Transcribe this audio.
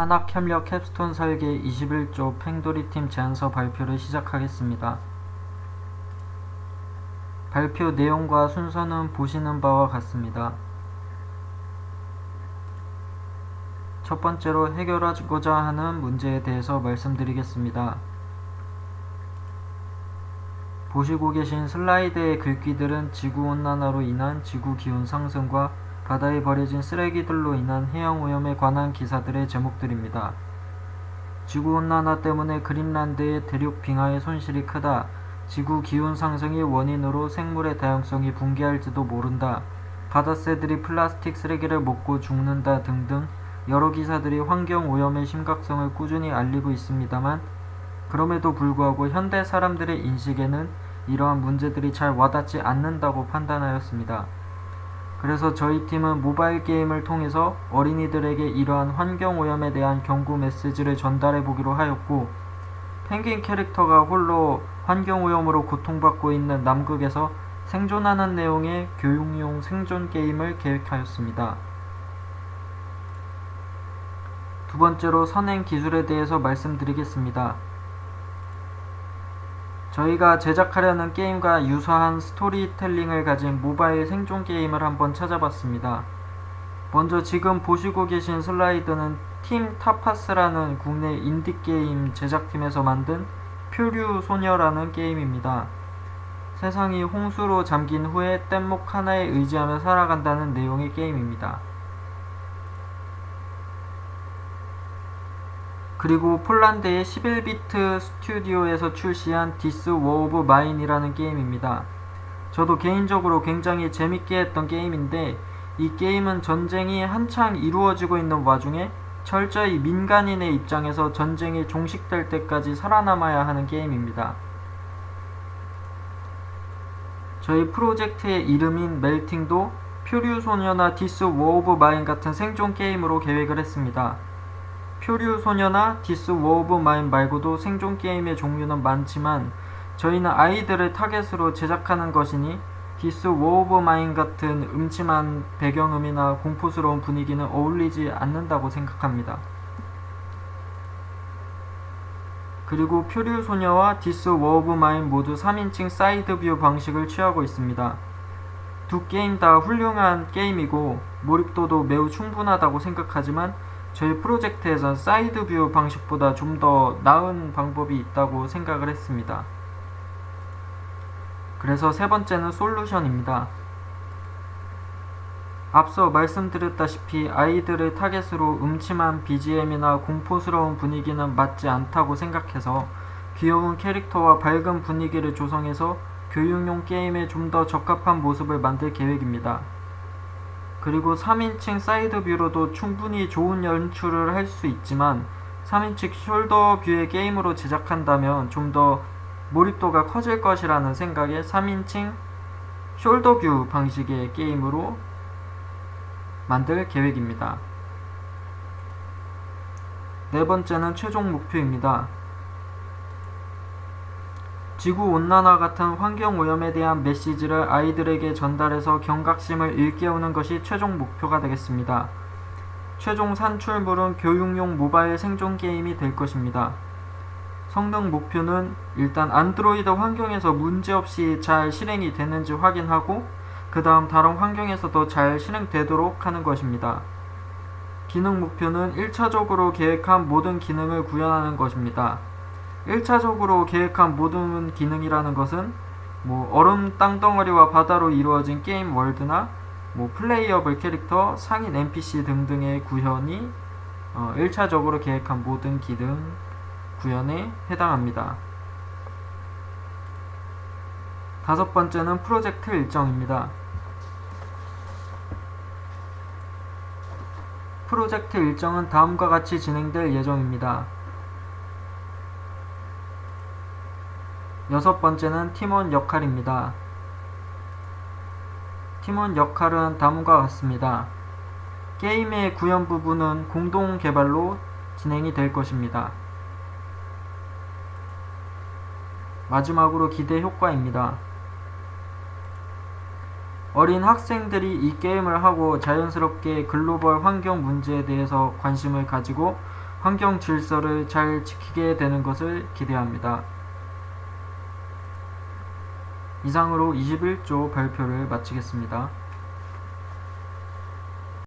산학협력 캡스톤 설계 21조 팽돌이팀 제안서 발표를 시작하겠습니다. 발표 내용과 순서는 보시는 바와 같습니다. 첫 번째로 해결하고자 하는 문제에 대해서 말씀드리겠습니다. 보시고 계신 슬라이드의 글귀들은 지구온난화로 인한 지구기온 상승과 바다에 버려진 쓰레기들로 인한 해양 오염에 관한 기사들의 제목들입니다. 지구온난화 때문에 그린란드의 대륙 빙하의 손실이 크다. 지구 기온 상승이 원인으로 생물의 다양성이 붕괴할지도 모른다. 바다새들이 플라스틱 쓰레기를 먹고 죽는다 등등 여러 기사들이 환경 오염의 심각성을 꾸준히 알리고 있습니다만 그럼에도 불구하고 현대 사람들의 인식에는 이러한 문제들이 잘 와닿지 않는다고 판단하였습니다. 그래서 저희 팀은 모바일 게임을 통해서 어린이들에게 이러한 환경 오염에 대한 경고 메시지를 전달해 보기로 하였고 펭귄 캐릭터가 홀로 환경 오염으로 고통받고 있는 남극에서 생존하는 내용의 교육용 생존 게임을 계획하였습니다. 두 번째로 선행 기술에 대해서 말씀드리겠습니다. 저희가 제작하려는 게임과 유사한 스토리텔링을 가진 모바일 생존 게임을 한번 찾아봤습니다. 먼저 지금 보시고 계신 슬라이드는 팀 타파스라는 국내 인디게임 제작팀에서 만든 표류 소녀라는 게임입니다. 세상이 홍수로 잠긴 후에 뗏목 하나에 의지하며 살아간다는 내용의 게임입니다. 그리고 폴란드의 11비트 스튜디오에서 출시한 디스 워 오브 마인이라는 게임입니다. 저도 개인적으로 굉장히 재밌게 했던 게임인데 이 게임은 전쟁이 한창 이루어지고 있는 와중에 철저히 민간인의 입장에서 전쟁이 종식될 때까지 살아남아야 하는 게임입니다. 저희 프로젝트의 이름인 멜팅도 표류 소녀나 디스 워 오브 마인 같은 생존 게임으로 계획을 했습니다. 표류 소녀나 디스 워 오브 마인 말고도 생존 게임의 종류는 많지만 저희는 아이들을 타겟으로 제작하는 것이니 디스 워 오브 마인 같은 음침한 배경음이나 공포스러운 분위기는 어울리지 않는다고 생각합니다. 그리고 표류 소녀와 디스 워 오브 마인 모두 3인칭 사이드 뷰 방식을 취하고 있습니다. 두 게임 다 훌륭한 게임이고 몰입도도 매우 충분하다고 생각하지만 저희 프로젝트에선 사이드 뷰 방식보다 좀 더 나은 방법이 있다고 생각을 했습니다. 그래서 세 번째는 솔루션입니다. 앞서 말씀드렸다시피 아이들을 타겟으로 음침한 BGM이나 공포스러운 분위기는 맞지 않다고 생각해서 귀여운 캐릭터와 밝은 분위기를 조성해서 교육용 게임에 좀 더 적합한 모습을 만들 계획입니다. 그리고 3인칭 사이드 뷰로도 충분히 좋은 연출을 할 수 있지만 3인칭 숄더 뷰의 게임으로 제작한다면 좀 더 몰입도가 커질 것이라는 생각에 3인칭 숄더 뷰 방식의 게임으로 만들 계획입니다. 네 번째는 최종 목표입니다. 지구 온난화 같은 환경 오염에 대한 메시지를 아이들에게 전달해서 경각심을 일깨우는 것이 최종 목표가 되겠습니다. 최종 산출물은 교육용 모바일 생존 게임이 될 것입니다. 성능 목표는 일단 안드로이드 환경에서 문제없이 잘 실행이 되는지 확인하고 그 다음 다른 환경에서도 잘 실행되도록 하는 것입니다. 기능 목표는 1차적으로 계획한 모든 기능을 구현하는 것입니다. 1차적으로 계획한 모든 기능이라는 것은 뭐 얼음 땅덩어리와 바다로 이루어진 게임 월드나 뭐 플레이어블 캐릭터, 상인 NPC 등등의 구현이 어 1차적으로 계획한 모든 기능 구현에 해당합니다. 다섯 번째는 프로젝트 일정입니다. 프로젝트 일정은 다음과 같이 진행될 예정입니다. 여섯 번째는 팀원 역할입니다. 팀원 역할은 다음과 같습니다. 게임의 구현 부분은 공동 개발로 진행이 될 것입니다. 마지막으로 기대 효과입니다. 어린 학생들이 이 게임을 하고 자연스럽게 글로벌 환경 문제에 대해서 관심을 가지고 환경 질서를 잘 지키게 되는 것을 기대합니다. 이상으로 21조 발표를 마치겠습니다.